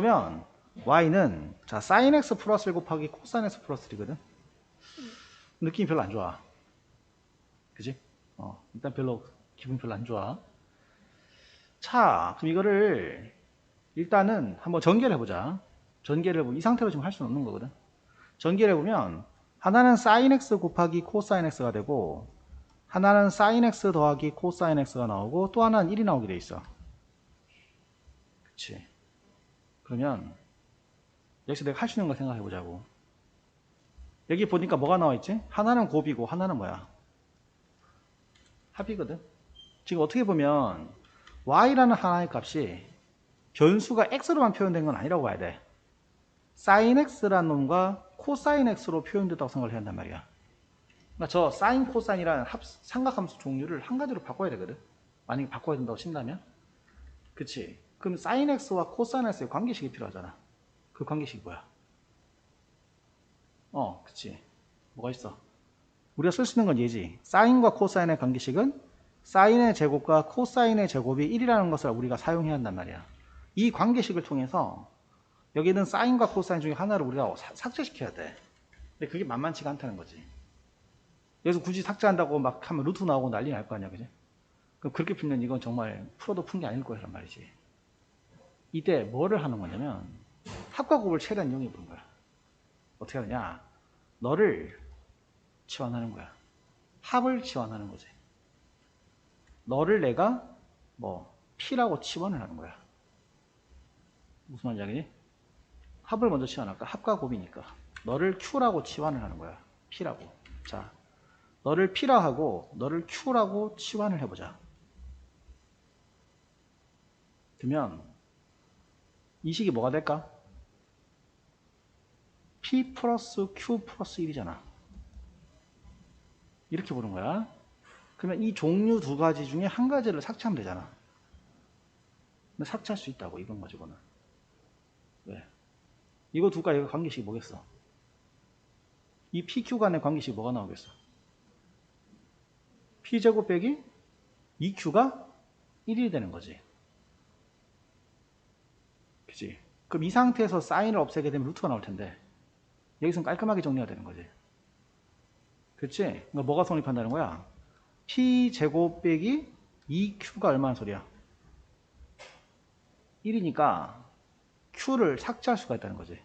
그러면 y는 자 sin x 플러스 1 곱하기 코사인 x 플러스 1이거든. 느낌이 별로 안 좋아. 그지? 어, 일단 별로 기분 별로 안 좋아. 자, 그럼 이거를 일단은 한번 전개를 해보자. 전개를 해보면 이 상태로 지금 할 수는 없는 거거든. 전개를 해보면 하나는 sin x 곱하기 코사인 x가 되고 하나는 sin x 더하기 코사인 x가 나오고 또 하나는 1이 나오게 돼 있어. 그치? 그러면 여기서 내가 할 수 있는 걸 생각해 보자고. 여기 보니까 뭐가 나와 있지? 하나는 곱이고 하나는 뭐야? 합이거든. 지금 어떻게 보면 y라는 하나의 값이 변수가 x로만 표현된 건 아니라고 봐야 돼. sin x라는 놈과 코사인 x로 표현됐다고 생각을 해야 한단 말이야. 그러니까 저 sin, 코사인이라는 합, 삼각함수 종류를 한 가지로 바꿔야 되거든. 만약에 바꿔야 된다고 친다면. 그치? 그럼 sin x와 코사인 x의 관계식이 필요하잖아. 그 관계식이 뭐야? 어, 그치. 뭐가 있어? 우리가 쓸 수 있는 건 얘지. 사인과 코사인의 관계식은 사인의 제곱과 코사인의 제곱이 1이라는 것을 우리가 사용해야 한단 말이야. 이 관계식을 통해서 여기는 사인과 코사인 중에 하나를 우리가 사- 삭제시켜야 돼. 근데 그게 만만치가 않다는 거지. 여기서 굳이 삭제한다고 막 하면 루트 나오고 난리 날 거 아니야, 그지? 그럼 그렇게 풀면 이건 정말 풀어도 푼 게 아닐 거란 말이지. 이때 뭐를 하는 거냐면 합과 곱을 최대한 이용해 보는 거야. 어떻게 하느냐? 너를 치환하는 거야. 합을 치환하는 거지. 너를 내가 뭐 P라고 치환을 하는 거야. 무슨 말인지 알겠니? 합을 먼저 치환할까? 합과 곱이니까. 너를 Q라고 치환을 하는 거야. P라고. 자, 너를 P라 하고 너를 Q라고 치환을 해보자. 그러면 이 식이 뭐가 될까? P 플러스 Q 플러스 1이잖아. 이렇게 보는 거야. 그러면 이 종류 두 가지 중에 한 가지를 삭제하면 되잖아. 근데 삭제할 수 있다고, 이건 가지고는. 왜? 이거 두 가지 관계식이 뭐겠어? 이 PQ 간의 관계식이 뭐가 나오겠어? P제곱 빼기 2Q가 1이 되는 거지. 그치? 그럼 이 상태에서 사인을 없애게 되면 루트가 나올 텐데 여기서는 깔끔하게 정리가 되는 거지. 그치? 그러니까 뭐가 성립한다는 거야? P 제곱 빼기 2Q가 얼마나 소리야? 1이니까 Q를 삭제할 수가 있다는 거지.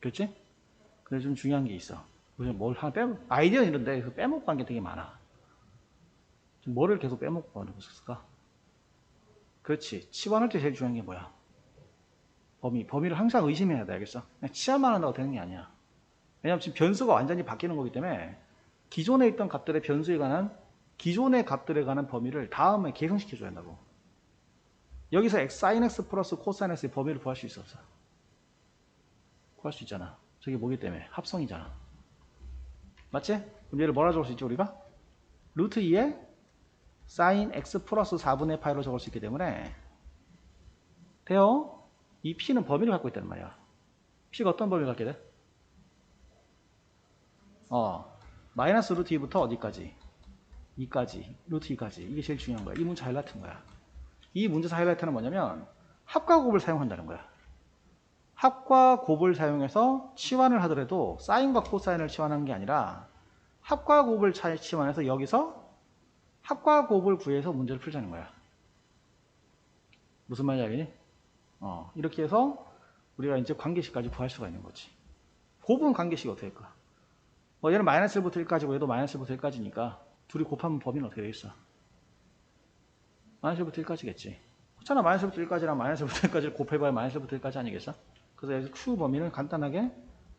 그렇지? 그래서 좀 중요한 게 있어. 우리가 뭘 하나 빼 아이디어는 이런데 그 빼먹고 한 게 되게 많아. 좀 뭐를 계속 빼먹고 하는 것일까? 그렇지. 치환할 때 제일 중요한 게 뭐야? 범위. 범위를 항상 의심해야 돼. 알겠어? 그냥 치환만 한다고 되는 게 아니야. 왜냐면 지금 변수가 완전히 바뀌는 거기 때문에 기존에 있던 값들의 변수에 관한 기존의 값들에 관한 범위를 다음에 계승시켜 줘야 한다고. 여기서 x, sin x 플러스 코사인 x의 범위를 구할 수 있어 없어? 구할 수 있잖아. 저게 뭐기 때문에? 합성이잖아. 맞지? 그럼 얘를 뭐라 적을 수 있지 우리가? 루트 2에 sin x 플러스 4분의 파이로 적을 수 있기 때문에 돼요? 이 p는 범위를 갖고 있다는 말이야. p가 어떤 범위를 갖게 돼? 어, 마이너스 루트 2부터 어디까지? 2까지, 루트 2까지. 이게 제일 중요한 거야. 이 문제 하이라이트인 거야. 이 문제에서 하이라이트는 뭐냐면 합과 곱을 사용한다는 거야. 합과 곱을 사용해서 치환을 하더라도 사인과 코사인을 치환하는 게 아니라 합과 곱을 차- 치환해서 여기서 합과 곱을 구해서 문제를 풀자는 거야. 무슨 알겠니? 어, 이렇게 해서 우리가 이제 관계식까지 구할 수가 있는 거지. 곱은 관계식이 어떻게 될까? 뭐 얘는 마이너스 1부터 1까지고 얘도 마이너스 1부터 1까지니까 둘이 곱하면 범위는 어떻게 되겠어? 마이너스 1부터 1까지겠지. 그렇잖아. 마이너스 1부터 1까지랑 마이너스 1부터 1까지를 곱해봐야 마이너스 1부터 1까지 아니겠어? 그래서 여기서 Q 범위는 간단하게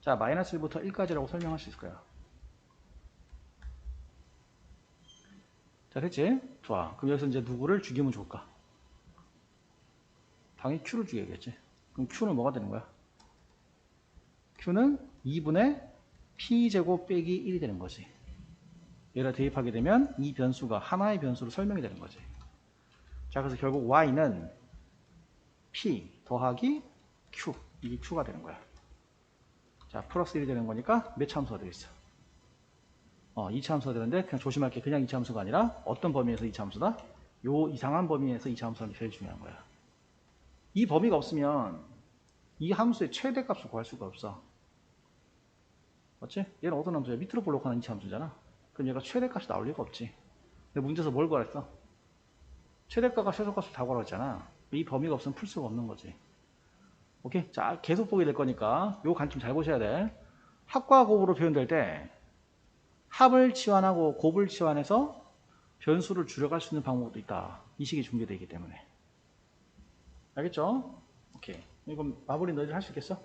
자 마이너스 1부터 1까지라고 설명할 수 있을 거야. 자 됐지? 좋아. 그럼 여기서 이제 누구를 죽이면 좋을까? 당연히 Q를 죽여야겠지. 그럼 Q는 뭐가 되는 거야? Q는 2분의 P제곱 빼기 1이 되는 거지. 얘를 대입하게 되면 이 변수가 하나의 변수로 설명이 되는 거지. 자, 그래서 결국 y는 p 더하기 q 이게 q가 되는 거야. 자, 플러스 1이 되는 거니까 몇 참수가 되겠어? 어, 2차 함수가 되는데 그냥 조심할 게 그냥 2차 함수가 아니라 어떤 범위에서 2차 함수다? 요 이상한 범위에서 2차 함수가 제일 중요한 거야. 이 범위가 없으면 이 함수의 최대값을 구할 수가 없어. 맞지? 얘는 어떤 함수야? 밑으로 볼록하는 인치 함수잖아. 그럼 얘가 최대값이 나올 리가 없지. 근데 문제에서 뭘 구하랬어? 최대값과 최소값을 다 구하라 했잖아. 이 범위가 없으면 풀 수가 없는 거지. 오케이? 자, 계속 보게 될 거니까 요 관점 잘 보셔야 돼. 합과 곱으로 표현될 때 합을 치환하고 곱을 치환해서 변수를 줄여갈 수 있는 방법도 있다. 이 식이 중개되기 때문에. 알겠죠? 오케이. 이건 마무리 너희들 할 수 있겠어?